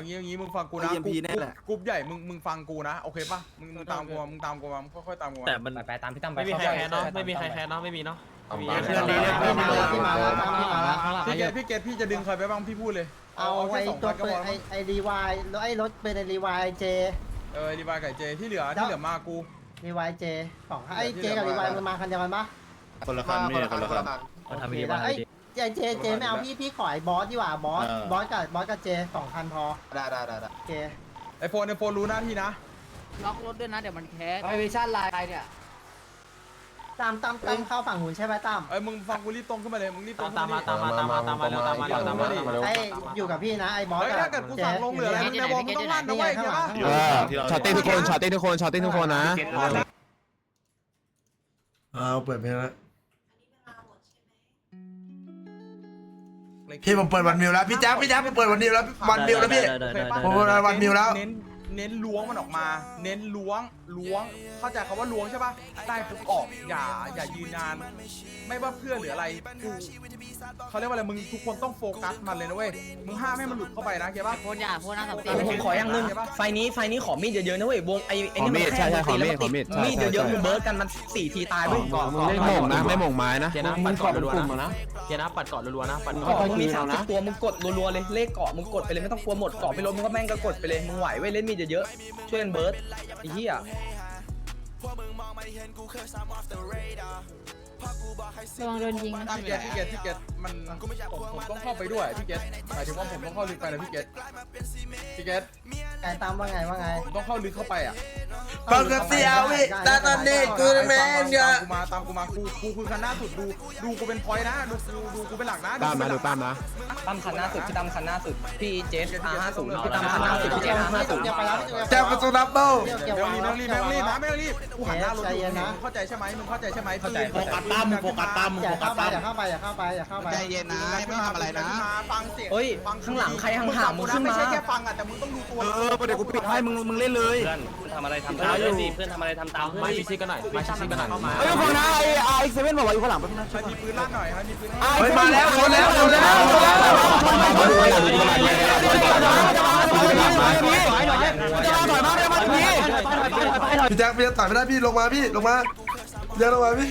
อางี้เอางี้มึงฟังกูนะกูแน่ละกูใหญ่มึงมึงฟังกูนะโอเคปะมึงมึงตามกูมึงตามกูมามึงค่อยๆตามกูแต่มันไปตามพี่ตั้มไปไม่มีใครแคร์เนาะไม่มีใครแคร์เนาะไม่มีเนาะไม่เพื่อนดีเพี่มาพี่มาแล้มาแล้วพี่เกดพี่เกดพี่จะดึงใครไปบ้างพี่พูดเลยเอาไอ้ตัวเปิดไอ้ไอ้รีวายแล้วไอ้รถเป็นไอ้รีวายเจ เออดีวายกับเจที่เหลือที่เหลือมากู รีวายเจสองไอ้เจกับรีวายมันมาคันเดียวกันปะคนละคันไม่ใช่คนละคัน โอเคได้ไอ้ เจเจเจไม่เอาพี่พี่ขอไอ้บอสดีกว่าบอสบอสกับบอสกับเจสองพันพอได้ได้ได้โอเคไอโฟนไอโฟนรู้หน้าที่นะ ล็อกรถด้วยนะเดี๋ยวมันแคส ไอวิชั่นไลน์เนี่ย ตามตามตามเข้าฝั่งหุ่นใช่ไหมตามไอยมึงฟังกูรีบตรงขึ้นมาเลย มึงรีบตรงขึ้นมาตามมาตามมาตามมาตามมาตามมาเร็วไออยู่กับพี่นะไอ้บอสเฮ้ถ้าเกิดกูสั่งลงเหลืออะไรมึงในวงมึงต้องลั่นนะเว้ยเดี๋ยว เออชาร์ตี้ทุกคนชาร์ตี้ทุกคนชาร์ตี้ทุกคนนะ เอาเปิดเพลงแล้ว พี่ผมเปิดวันมิวแล้วพี่แจ๊คพี่แจ๊คไปเปิดวันมิวแล้ววันมิวแล้วพี่ผมเปิดวันมิวแล้ว เน้นล้วงมันออกมา เน้นล้วงล้วง เข้าใจคำว่าล้วงใช่ปะได้ปุ๊ออกอย่าอย่ายืนนาน ไม่ว่าเพื่อหรืออะไรกูเขาเรียกว่าอะไรมึงทุกคนต้องโฟกัสมันเลยนะเว้ยมึงห้ามให้มันหลุดเข้าไปนะเข้าปะโคตรยากโคตรน่าสนใจผมขออย่างนึงไฟนี้ไฟนี้ขอมีดเยอะๆนะเว้ยวงไอ้ไอ้นี่มันแค่มีดใช่ใช่ขอมีดขอมีดใช่มีดเยอะๆมึงเบิร์ดกันมันสี่ทีตายไม่หม่งนะไม่หม่งไม้นะเจนะปัดเกาะรัวๆนะเจนะปัดเกาะรัวๆนะปัดเกาะมึงมีสามสิบตัวมึงกดรัวๆเลยเลขเกาะมึงกดไปเลยไม่ต้องกลัวหมดเกาะไปลมมึงก็แม่งก็กดไปเลยมึงไหวเว้ยเล่นมีดเยอะๆช่วยนเบิร์ดไอ้เหี้ย ระวังโดนยิงพี่เกตพี่เกตพี่เกตมันผมผมต้องเข้าไปด้วยพี่เกตหมายถึงว่าผมต้องเข้าลึกไปนะพี่เกตพี่เกตไอ้ตามว่าไงว่าไงต้องเข้าลึกเข้าไปอะบังกับเสียวิตาตอนนี้กูแมนเนี่ยมกูมาตามกูมากูกูคือคันหน้าสุดดูดูกูเป็นพอยนะดูดูกูเป็นหลักนะตามนะดูตามนะตามคันหน้าสุดพี่ตามคันหน้าสุดพี่เจสอาห้าศูนยพี่ตามคันหน้าสุดพี่เจสอาห้าศูนย์เจ้าประตูดับเบิ้ลแมวรีบมวรีแมวรีบนะแมวรีกูหันหน้ารถดูนะเข้าใจใช่ไหมมึงเข้าใจใช่ไหมเข้าใจตั้มโฟกัสตั้มอย่โฟกัสตั้ม อย่าเข้าไปอย่าเข้าไปอย่าเข้าไปใจเย็นนะไม่ต้องทำอะไรนะ ฟังเสียงข้างหลังใครห่างๆมึงขึ้นมไม่ใช่แค่ฟังอะแต่มึงต้องดูตัว เออประเดี๋ยวกูปิดให้มึงมึงเล่นเลย เพื่อนทำอะไรทำตามเพื่อนดิเพื่อนทำอะไรทำตามนหน่อนดิเฮ้ยฟังนะไอ้ไอ้เซเว่นบอกว่าอยู่ข้างหลังไป๊บนึงนะมีปืนลั่นหน่อยครับมีปืนแลั่นแล้ยมาแล้วโดนแล้วโดนแล้วโดนแล้วพี่แจ็คพี่แจ็คต่อยไม่ได้วพี่ลงมาพี่ล้งมาพี่แล้วจ็แล้งมาพี่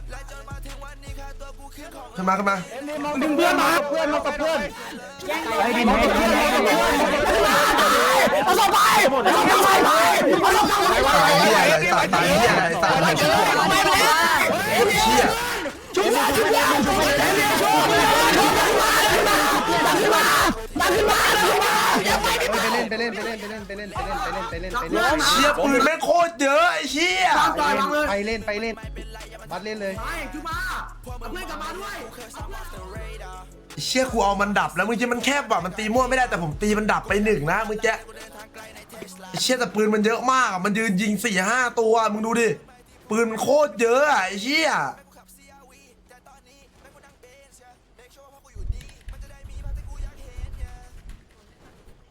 ขึ้นมาขึ้นมาดึงเพื่อนมาเพื่อนมากับเพื่อนไอ้ดินให้เพื่อนเอาต่อไปเอาต่อไปเอาต่อไปตายเหี้ยอะไรตายตายเหี้ยอะไรตายเหี้ยอะไรเหี้ยชุบมาชุบมาชุบมาชุบมาชุบมาดันขึ้นมาดันขึ้นมาดันขึ้นมาอย่าไปดิไปเล่นไปเล่นไปเล่นไปเล่นไปเล่นไปเล่นไปเล่นไปเล่นไปเล่นเชี่ยปืนแม่งโคตรเยอะไอ้เชี่ยไปเล่นไปเล่นบัดเล่นเลย เชี่ยกูเอามันดับแล้วมึงจะมันแคบว่ะมันตีมั่วไม่ได้แต่ผมตีมันดับไปหนึ่งนะมึงแกไอ้เชี่ยแต่ปืนมันเยอะมากอะมันยืนยิงสี่ห้าตัวมึงดูดิปืนมันโคตรเยอะอะไอ้เชี่ย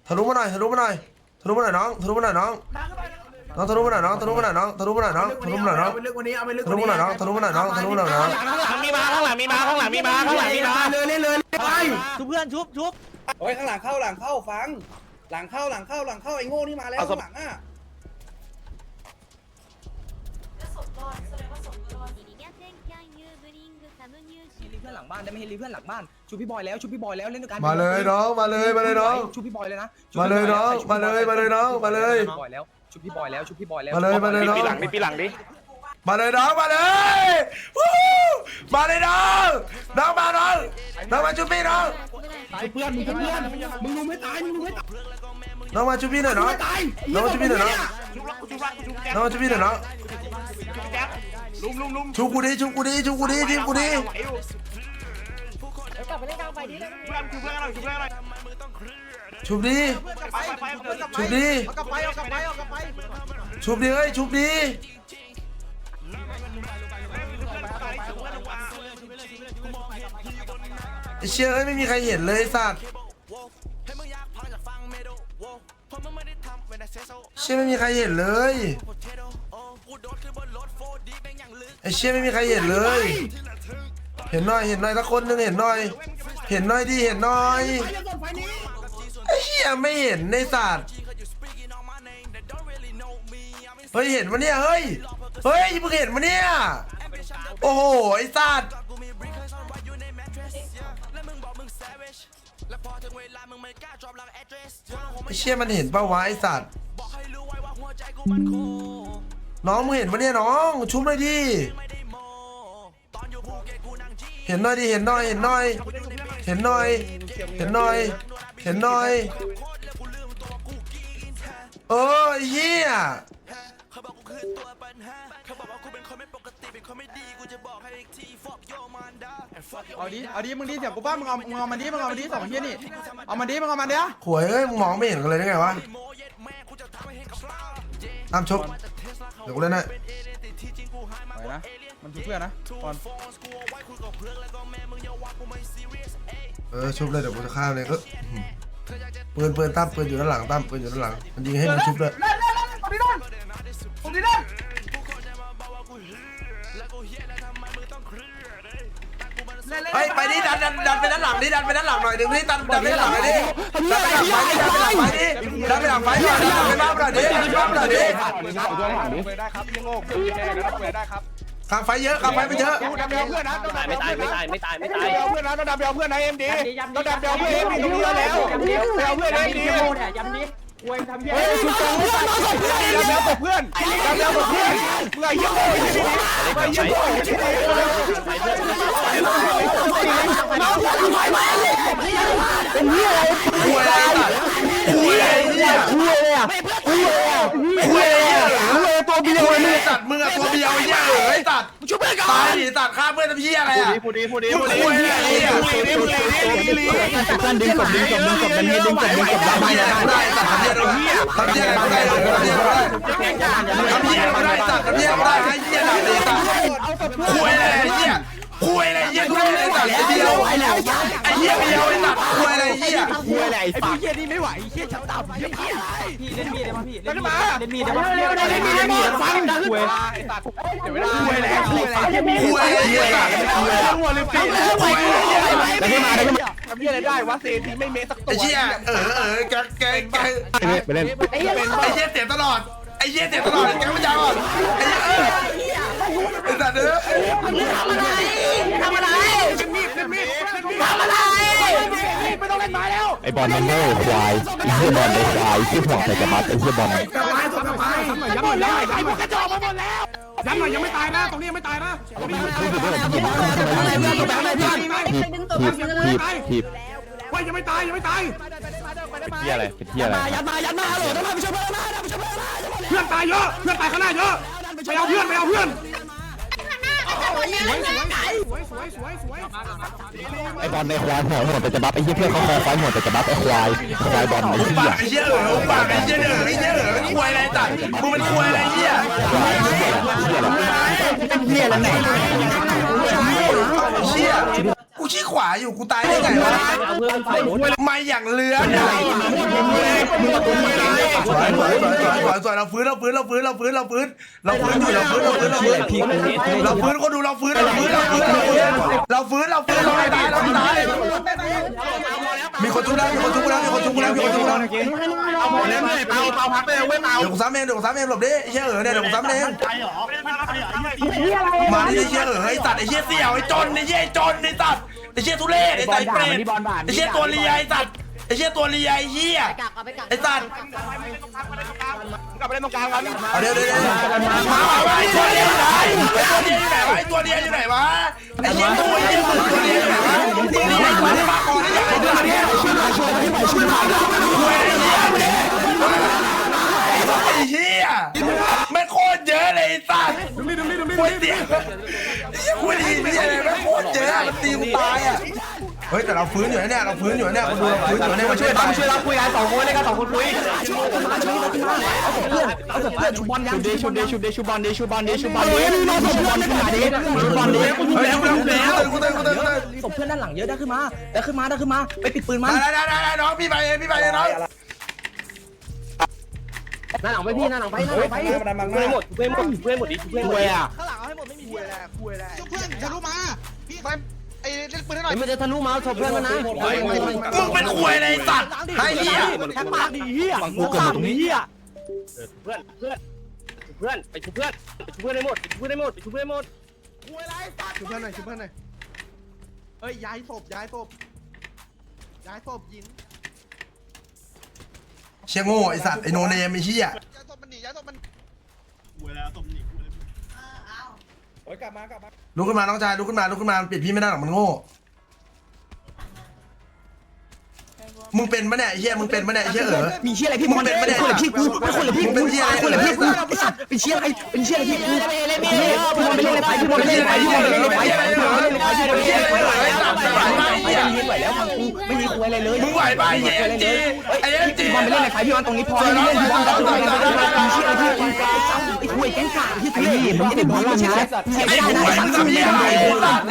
ทะลุมาหน่อยทะลุมาหน่อยทะลุมาหน่อยน้องทะลุมาหน่อยน้องน้องทะลุมา น่อยน้องทะลุมาหน่อยน้องทะลุมาหน่อยน้องทะลุมาหน่อยน้องทะลุมาหน่อยน้องทะลุมาหน่อยน้องทะลุมาหน่อยน้องทะลุมาหน่อยน้องข้างหลังมีมาข้างหลังมีมาข้างหลังมีมาข้างหลังมีมาเลยเล่นเลยไปชุบเพื่อนชุบชุบโอ้ยข้างหลังเข้าหลังเข้าฟัง หลังเข้าหลังเข้าหลังเข้าไอ้โง่นี่มาแล้วข้างหลังอะรีเพื่อนหลังบ้านได้ไหมรีเพื่อนหลังบ้านชูพี่บอยแล้วชูพี่บอยแล้วเล่นด้วยกันมาเลยน้องมาเลยมาเลยน้องชูพี่บอยเลยนะมาเลยน้องมาเลยมาเลยน้องมาเลย ชูพี่บอยแล้วชูพี่บอยแล้วชูพี่บอยแล้วมาเลยมาเลยน้องปีหลังดิปีหลังดิมาเลยน้องมาเลยวู้มาเลยน้องน้องมาน้องน้องมาชุบพี่น้องเพื่อนมึงเพื่อนมึงรู้ไม่ตายมึงรู้ไม่ตายน้องมาชุบพี่หน่อยน้องตายน้องมาชุบพี่หน่อยน้องชุบละชุบละชุบแจ๊น้องมาชุบพี่หน่อยน้องแจ๊ลุมลุมลุมชุบกูดิชุบกูดิชุบกูดิทีมกูดิกลับไปเล่นกลางไปดิเพื่อนชุบเพื่อนหน่อยชุบเพื่อนหน่อย ชุบดิไปไปเพื่อนกลับไปชุบดิเอากลับไปเอากลับไปเอากลับไปชุบดิเฮ้ยชุบดิไอ้เชี่ยเอ้ยไม่มีใครเห็นเลยไอ้สัตว์เชี่ยไม่มีใครเห็นเลยไอ้เชี่ยไม่มีใครเห็นเลย เห็นหน่อยเห็นหน่อยสักคนหนึงเห็นหน่อย เห็นหน่อยดิเห็นหน่อยไอ้ เฮียไม่เห็นในสัตว์เฮ้ยเห็นมะเนี่ยเฮ้ยเฮ้ยมึงเห็นมะเนี่ยโอ้โหไอ้สัตว์ไอ้เชี่ยมันเห็นปะวะไอ้สัตว์น้องมึงเห็นปะเนี่ยน้องชุบหน่อยดิเห็นหน่อยดิเห็นหน่อยเห็นหน่อย เห็นหน่อย เห็นหน่อย เห็นหน่อย เออไอ้เหี้ยเอาดิเอาดิมึงดิเสียงกูป้ามึงเอามึงเอามันดิมึงเอามันดิสองเฮียนี่ เอามันดิมึงเอามันเนี้ยหวยเอ้ยมึงมองไม่เห็นกันเลยได้ไงวะตามชกเดี๋ยวกูเล่นให้ไหวนะ มันคือเพื่อนนะก่อน เออชุบเลยเดี๋ยวกูจะฆ่าเลยก็ปืนปืนตั้มปืนอยู่ด้านหลังตั้มปืนอยู่ด้านหลังมันยิงให้มึงชุบเลยเล่นเล่นเล่นตรงนี้นั่นตรงนี้นั่นเฮ้ยไปดิดันดันดันไปด้านหลังดิดันไปด้านหลังหน่อยดึงนี่ดันดันไปด้านหลังหน่อยดิดันไปหลังไฟดิดันไปหลังไฟดิดันไปหลังไฟดิดันไปบ้านหน่อยดิดันไปบ้านหน่อยดิได้ครับยังโง่คือแกก็ต้องได้ครับ ข้างไฟเยอะข้างไฟไม่เยอะดูดับเบลเพื่อนนะไม่ตายไม่ตายไม่ตายไม่ตายไม่ตายเบลเพื่อนนะต้องดับเบลเพื่อนนะเอ็มดีต้องดับเบลเพื่อนเอ็มดีตรงนี้แล้วเบลเพื่อนเอ็มดีเฮ้ยชุดกองไม่ใส่ดับเบลตบเพื่อนดับเบลตบเพื่อนเมื่อยี่โง่ยี่ดีเมื่อยี่โง่ยี่ดีคุยอะไรสัตว์คุยอะไรเนี่ยคุยอะไร อะคุยอะไรอะคุยอะไรอะคุยตัวเบียวไอ้สัตว์มึงอะตัวเบียวไอ้เหี้ยเอ๋ยสัตว์ช่วยเพื่อนก่อนตายดิสัตว์ฆ่าเพื่อนทำเหี้ยอะไรอะพูดดีพูดดีพูดดีคุยอะไรเนี่ยพูดดีพูดดีพูดดีเพื่อนดึงกบดึงกบดึงกบดึงดึงกบดึงกบทำเหี้ยอะไรได้สัตว์ทำเหี้ยอะไรทำเหี้ยอะไรได้ทำเหี้ยอะไรทำเหี้ยอะไรได้สัตว์ทำเหี้ยอะไรได้ไอ้เหี้ยด่าเลยสัตว์คุยอะไรไอ้เหี้ยคุยอะไรไอ้เหี้ยทุเรศไอ้สัตว์ไอ้เดียวไอ้เหี้ยเดียวไอ้สัตว์คุยอะไร ไอ้เหี้ยคุยอะไรไอ้ฝากขึ้นมาเล่นมีดได้ปะเล่นมีได้เล่นมีได้ฟังดังคุยเดี๋ยวเวลาคุยแล้วคุยแล้วคุยอะไรไอ้เหี้ยสัตว์คุยแล้วหัวลืมปีแล้วคุยได้ขึ้นมาได้ขึ้นมาทำยังไงได้วะเซทีไม่เมสักตัไอ้วเหี้ยเออเออแกแกแกไปเล่นไอ้เหี้ยเสียตลอดไอ้เหี้ยเสียตลอดแกไม่จ่ายก่อนไอ้เหี้ย เออไอ้สัตว์เออทำอะไรขึ้นมีดขึ้นมีดขึ้นมีดทำอะไรไม่ต้องเล่นไม้แล้วไอ้บอลมันโง่ควายไอ้เหี้ยบอลไอ้ควายที่หัวใส่กระบัดไอ้เหี้ยบอลย้ำหน่อยย้ำหน่อยย้ำหน่อยย้ำหน่อยไอ้พวกกระจอกมาหมดแล้วย้ำหน่อยยังไม่ตายนะตรงนี้ยังไม่ตายนะตรงนี้ไม่อยู่ด้วยที่หยิบขึ้นมาแล้วเพื่อนตัวแบงค์เลยเพื่อนถีบถีบถีบถีบว่ายังไม่ตายยังไม่ตายเป็นเหี้ยอะไรเป็นเหี้ยอะไรยัดมายัดมาฮัลโหลต้องมาไปช่วยเพื่อนมาไปช่วยเพื่อนมาเพื่อนตายเยอะเพื่อนตายข้างหน้าเยอะไปเอาเพื่อนไปเอาเพื่อน ไอบอลในควายหัวหมดแต่จะบัฟไอเหี้ยเพื่อนเขาคอควายหมดแต่จะบัฟไอควายควายบอลไอ้อุเหี้บายไอ้เหี้ยเอออุบาทไอ้เหี้ยเออไอ้เหี้ยเออคุยอะไรสัตว์มึงเป็นคุยอะไรเหี้ยควายเหี้ยเหี้ยอะไรเฮียแล้วไหนเหี้ย ชี้ขวาอยู่กูตายได้ไงวะเอาเพื่อนไปหมดไม่อย่างเลื้อนอะสวยสวยสวยสวยสวยสวยเราฟื้นเราฟื้นเราฟื้นเราฟื้นเราฟื้นเราฟื้นอยู่เราฟื้นเราฟื้นเราฟื้นเราฟื้นคนดูเราฟื้นเราฟื้นเราฟื้นเราฟื้นเราฟื้นเราฟื้นเราไม่ตายเราไม่ตายมีคนชุบแล้วมีคนชุบแล้วมีคนชุบแล้วมีคนชุบแล้วเอาหมดเลยเปาเปาพักเลยเว้ยเปาเดี๋ยวกูซ้ำเองเดี๋ยวกูซ้ำเองหลบดิไอ้เชี่ยเออเนี่ยเดี๋ยวกูซ้ำเองมาดิไอ้เชี่ยเออไอ้ตัดไอ้เชี่ยเสี่ยวไอ้จนไอ้เชี่ยไอ้จนไอ้ตัด ไอ้เชี่ยทุเรศไอ้ไตเปรตไอ้เชี่ยตัวเลียไอ้ตัดไอ้เชี่ยตัวเลียไอ้เหี้ยไอ้ตัดกลับไปเล่นตรงกลางกันเอาเดี๋ยวเดี๋ยวเดี๋ยวมาว่าไอ้ตัวเลียอยู่ไหนไอ้ตัวเลียอยู่ไหนวะไอ้ตัวเลียอยู่ไหนวะไอ้เชี่ยตัวเลียตัวเลียอยู่ไหนวะตัวเลียไอ้ตัวเลียมาก่อนไอ้ไอ้ตัวเลียช่วยมาช่วยมาช่วยมาช่วยไอ้ คุยเสียงไอ้เหี้ยคุยดีเหี้ยอะไรไม่โคตรเยอะมันตีกูตายอะ เฮ้ยแต่เราฟื้นอยู่นะเนี่ยเราฟื้นอยู่นะเนี่ยคนดูเราฟื้นอยู่นะเนี่ยมามาช่ช่ววยยตาตามมช่วยเราคุยกันสองคนเลยกันสองคนคุยมาช่วยเราขึ้นมาเอาศพเพื่อนเอาศพเพื่อนชุบบอลยังชุดเดชุดเดชุดเดชุบอลเดชุบอลเดชุบอลเดเฮ้ยมึงรอศพเพื่อนขึ้นมาดิชุบบอลดิเฮ้ยกูเต้นกูเต้นกูเต้นกูเต้นศพเพื่อนด้านหลังเยอะได้ขึ้นมาได้ขึ้นมาได้ขึ้นมา ไปปิดปืนมัน ได้ได้ได้ได้น้องพี่ไปเองพี่ไปเองน้อง หน้าหลังไปพี่หน้าหลังไปหน้าหลังไปเพื่อนหมดเพื่อนหมดเพื่อนหมดดิเพื่อนหมดเวยอะมันจะทะลุมาศพเพื่อนมันนะมึงเป็นควยอะไรสัตว์ไอ้เหี้ยแค่ปากดีเฮียฝั่งกูเกิดตรงนี้เพื่อนเพื่อนเพื่อนไปชุบเพื่อนไปชุบเพื่อนได้หมดไปชุบเพื่อนได้หมดไปชุบเพื่อนได้หมดชุบเพื่อนหน่อยชุบเพื่อนหน่อยเฮ้ยย้ายศพย้ายศพย้ายศพยิง เชี่ยโง่ไอสัตว์ไอโนเนมไอเหี้ยโอ้ยกลับมากลับมาลุกขึ้นมาน้องชายลุกขึ้นมาลุกขึ้นมามันปิดพี่ไม่ได้หรอกมันโง่ มึงเป็นปะเนี่ยไอ้เหี้ยมึงเป็นปะเนี่ยไอ้เหี้ยเออ มีเชี่ยอะไรพี่มึงเป็นปะเนี่ยคนละพี่กูเป็นคนละพี่มึงเป็นเหี้ยอะไรคนละพี่กูไอ้สัตว์เป็นเชี่ยอะไรเป็นเชี่ยอะไรพี่กูพี่บอลไปเล่นในไฟพี่บอลไปเล่นในไฟพี่บอลไปเล่นในไฟพี่บอลไปเล่นในไฟพี่บอลไปเล่นในไฟพี่บอลไปเล่นในไฟไม่มีไหวแล้วฟังกูไม่มีคุยอะไรเลยมึงไหวปะไอ้เหี้ยเอ็นจีไอ้เอ็นจีพี่บอลไปเล่นในไฟพี่บอลตรงนี้พอไม่เล่นพี่บอลตรงนี้มีเชี่ยอะไรพี่ไอ้สัตว์ไอ้คุยแก๊งกาที่ทุเรศมึงจะได้บอลว่าไงเสียไอ้ไม่ได้ควยนะมึงทำเหี้ยอะไรไอ้สัตว์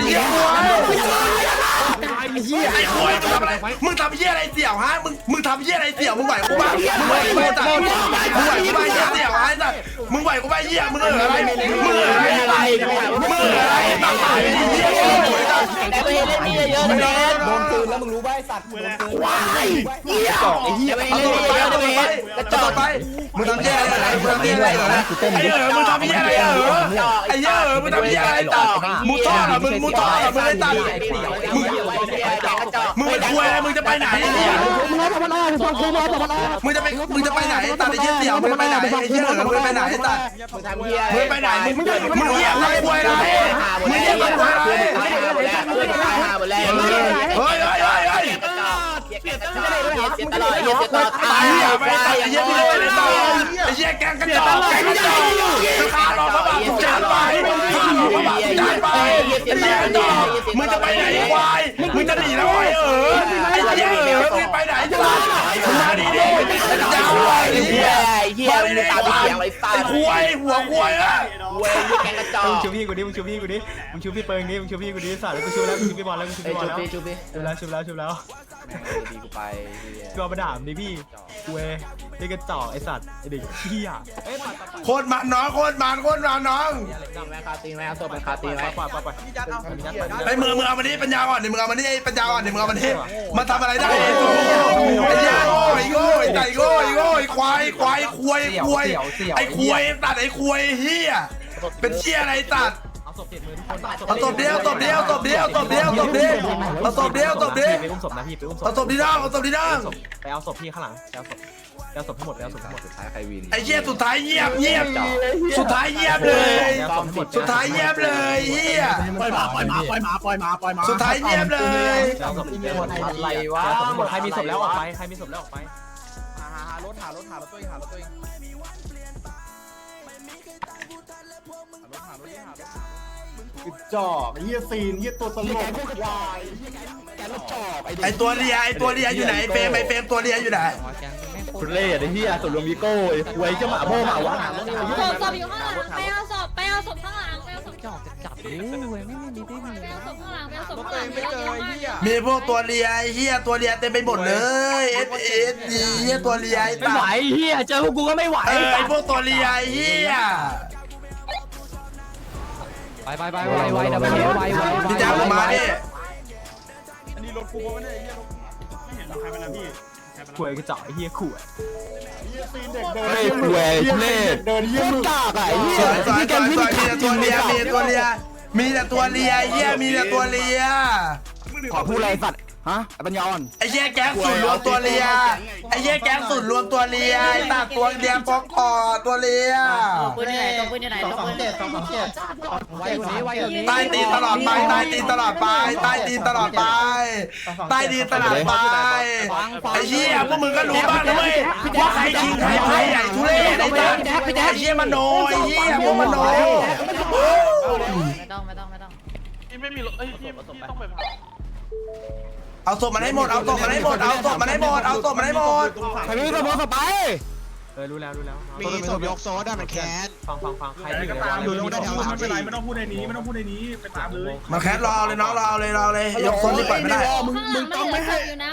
ไอ้เหี้ยไอ้ควยมึงทำอะไรมึงทำเหี้ยอะไรเสี่ยวฮะมึงมึงทำเหี้ยอะไรเสี่ยวมึงไหวกูบ้างมึงไหวกูบ้างมึงไหวกูบ้างเหี้ยเสี่ยวฮะไอ้สัตว์มึงไหวกูบ้างเหี้ยมึงเอออะไรมึงเอออะไรมึงเอออะไรตั้งหลายเหี้ยไอ้สัตว์แต่ไปเล่นนี่เยอะๆนะโดนปืนแล้วมึงรู้ป่ะไอ้สัตว์โดนปืนว้ายเหี้ยไอ้เหี้ยไปเล่นตัวนี่ไปเยเอาอะตัวๆไปนะเอาตัวไปมึงทำเหี้ยอะไรมึงทำเหี้ยอะไรไอ้เออมึงทำเหี้ยอะไรเออไอ้เหี้ยเออมึงทำเหี้ยอะไรต่อมึงท่อเหรอมึงมึงท่อเหรอมึงไอ้ตัดมึงมึงเป็นควยอะ ไรมึงจะไปไหนไอ้เหี้ยมึงรอตะวันออกฟังกูรอตะวันออกมึงจะไปมึงจะไปไหนไอ้ตัดไอ้เหี้ยเสี่ยวมึงไปไหนไอ้เหี้ยเออมึงไปไหนไอ้ตัดมึงทำเฮียมึงไปไหนมึงมึงเหี้ยอะไรควยอะไรมึงเหี้ยอะไรควยอะไรเพื่อนตายหาหมดแล้วเฮ้ยเฮ้ยเฮ้ยเฮ้ยเสียตลอดเสียตลอดไอ้เหี้ยไปไหนไอ้เหี้ยมึงไปไหนต่อไอ้เหี้ยแกงกระจอกแกงกระจอกข้าหลอกพระบาททุกจานไปข้าหลอกพระบาททุกจานไปไอ้เหี้ยกระจอกมึงไปไหนควายมึงจะหนีแล้วไอ้เออไอ้เหี้ยเออมึงไปไหนจ้ามึงมาดิดิจ้าไอ้เหี้ยเฮีย มึงตามไปเสียงไรตาไอ้ควายหัวควายอะเว้ยแกงกระจอกมึงชูพี่กูดิมึงชูพี่กูดิมึงชูพี่เปิงดิมึงชูพี่กูดิสัตว์แล้วกูชูแล้วกูชูพี่บอลแล้วกูชูพี่บอลแล้วชูแล้วชูแล้วชูแล้วกูเอามาด่ามดิพี่กูเอไอ้กระจอกไอ้สัตว์ไอ้เด็กเหี้ยเอ้ยปัดปัดปัดโคตรมันน้องโคตรมันโคตรมันน้องแม่คาตีแม่ศพแม่คาตีไหมปัดปัดปัดพี่จัดเอาไอ้มือมือเอามาดิปัญญาอ่อนดิมึงเอามาดิไอ้ปัญญาอ่อนดิมึงเอามาดิมาทำอะไรได้ไอ้โง่ไอ้เหี้ยโง่ไอ้โง่ไอ้ไก่โง่ไอ้โง่ไอ้ควายควายควายควายไอ้ควายตัดไอ้ควายเหี้ยเป็นเชี่ยอะไรตัด เอาศพเปลี่ยนมือทุกคนเอาตบเดียวตบเดียวตบเดียวตบเดียวตบเดียวเอาตบเดียวตบเดียวไปอุ้มศพนะพี่ไปอุ้มศพเอาตบดีด้างเอาตบดีด้างไปเอาศพพี่ข้างหลังไปเอาศพไปเอาศพทั้งหมดไปเอาศพทั้งหมดไอ้เหี้ยสุดท้ายเงียบเงียบสุดท้ายเงียบเลยไปเอาศพทั้งหมดสุดท้ายเงียบเลยเหี้ยปล่อยหมาปล่อยหมาปล่อยหมาปล่อยหมาปล่อยหมาสุดท้ายเงียบเลยไปเอาศพทั้งหมดอะไรวะเอาศพทั้งหมดใครมีศพแล้วออกไปใครมีศพแล้วออกไปหาหาหารถหารถหารถตัวเองหารถตัวเองหารถหารถหารถ จอกเฮียซีนเฮียตัวตลกไอตัวเลียไอตัวเลียอยู่ไหนเฟรมไอเฟรมตัวเลียอยู่ไหนทุเรศไอ้เหี้ยส่วนรวมวีโก้ไอ้ควยเจ้าหมาโม่หมาวะศพศพอยู่ข้างหลังไปเอาศพไปเอาศพข้างหลังไปเอาศพจับจับดูเว้ยไม่ไม่ดีไม่ดีไปเอาศพข้างหลังไปเอาศพรถข้างตัวหเอลังงไม่เจอไอ้เหี้ยมีพวกตัวเลียไอ้เฮียตัวเลียเต็มไปหมดเลยเอสเอสดีเฮียตัวเลียไอ้ไม่ตาไหวเฮียเจอพวกกูก็ไม่ไหวเออไอพวกตัวเลียไอ้เฮีย ไปไปไปไวไวดับเบิลเฮไวไวพี่แจ๊คผมมาดิอันนี้รถกูวะเนี่ยไอ้เหี้ยรถควยกระจอกไอ้เหี้ยขวยเด็กเดินเฮ้ยควยทุเรศเดินเยี่ยมกากอะสวยสวยสวยสวยมีแต่ตัวเลียมีแต่ตัวเลียมีแต่ตัวเลียไอ้เฮียมีแต่ตัวเลียขอพูดอะไรสัตว์ ฮะไอ้ปัญญาอ่อนไอ้เฮียแก๊งสุดรวมตัวเลียไอ้เฮียแก๊งสุดรวมตัวเลียไอ้ตาตัวเลียปอกคอตัวเลียปืนที่ไหนต้องปืนที่ไหนสองต้องสองปืนเจ็ดสองสองเจ็ดไวกว่านี้ไวกว่านี้ใต้ตีนตลอดไปใต้ตีนตลอดไปใต้ตีนตลอดไปใต้ตีนตลอดไปไอ้เหี้ยพวกมึงก็รู้บ้างนะเว้ยว่าใครจริงใครไพ่ใหญ่ทุเรศไอ้ตาไอ้เหี้ยมโนไอ้เหี้ยพวกมโนไม่ต้องไม่ต้องไม่ต้องไม่มีรถเอ้ยพี่ต้องไปพา เอาศพมันให้หมด เอาศพมันให้หมด เอาศพมันให้หมด เอาศพมันให้หมด ใครไม่สมมติไปเออรู้แล้วรู้แล้วมีศพยกโซดามันแค้นฟังฟังฟังใครที่ก็เหลือตามวดูอลไม่เลต้องยพูดไม่เป็นไรไม่ต้องพูดในนี้ไม่ต้องพูดในนี้ไปตามเลยมันแคสรอเลยน้องรอเลยรอเลยยกโซนที่ปล่อยไม่ได้ข้างหลังมันเหลือศพอยู่นะ